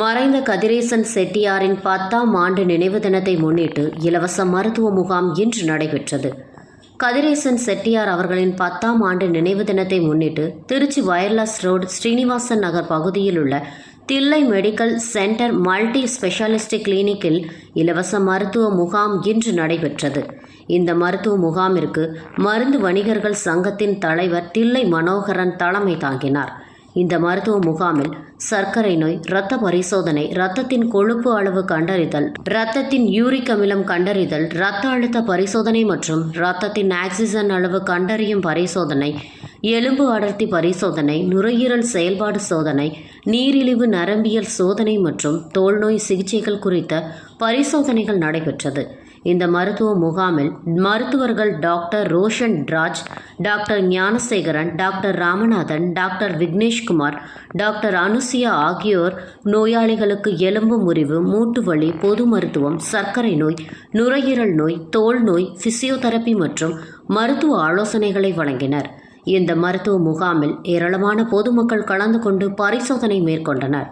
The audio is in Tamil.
மறைந்த கதிரேசன் செட்டியாரின் பத்தாம் ஆண்டு நினைவு தினத்தை முன்னிட்டு இலவச மருத்துவ முகாம் இன்று நடைபெற்றது. கதிரேசன் செட்டியார் அவர்களின் பத்தாம் ஆண்டு நினைவு தினத்தை முன்னிட்டு திருச்சி வயர்லெஸ் ரோடு ஸ்ரீனிவாசன் நகர் பகுதியில் உள்ள Thillai medical centre multi specialist கிளினிக்கில் இலவச மருத்துவ முகாம் இன்று நடைபெற்றது. இந்த மருத்துவ முகாமிற்கு மருந்து வணிகர்கள் சங்கத்தின் தலைவர் தில்லை மனோகரன் தலைமை தாங்கினார். இந்த மருத்துவ முகாமில் சர்க்கரை நோய் இரத்த பரிசோதனை இரத்தத்தின் கொழுப்பு அளவு கண்டறிதல் இரத்தத்தின் யூரிக் அமிலம் கண்டறிதல் இரத்த அழுத்த பரிசோதனை மற்றும் இரத்தத்தின் ஆக்சிஜன் அளவு கண்டறியும் பரிசோதனை எலும்பு அடர்த்தி பரிசோதனை நுரையீரல் செயல்பாடு சோதனை நீரிழிவு நரம்பியல் சோதனை மற்றும் தோல்நோய் சிகிச்சைகள் குறித்த பரிசோதனைகள் நடைபெற்றது. இந்த மருத்துவ முகாமில் மருத்துவர்கள் doctor Roshan Raj doctor Gnanasekaran doctor Ramanathan doctor Vigneshkumar doctor Anusiya ஆகியோர் நோயாளிகளுக்கு எலும்பு முறிவு மூட்டு வலி பொது மருத்துவம் சர்க்கரை நோய் நுரையீரல் நோய் தோல் நோய் பிசியோதெரபி மற்றும் மருத்துவ ஆலோசனைகளை வழங்கினர். இந்த மருத்துவ முகாமில் ஏராளமான பொதுமக்கள் கலந்து கொண்டு பரிசோதனை மேற்கொண்டனர்.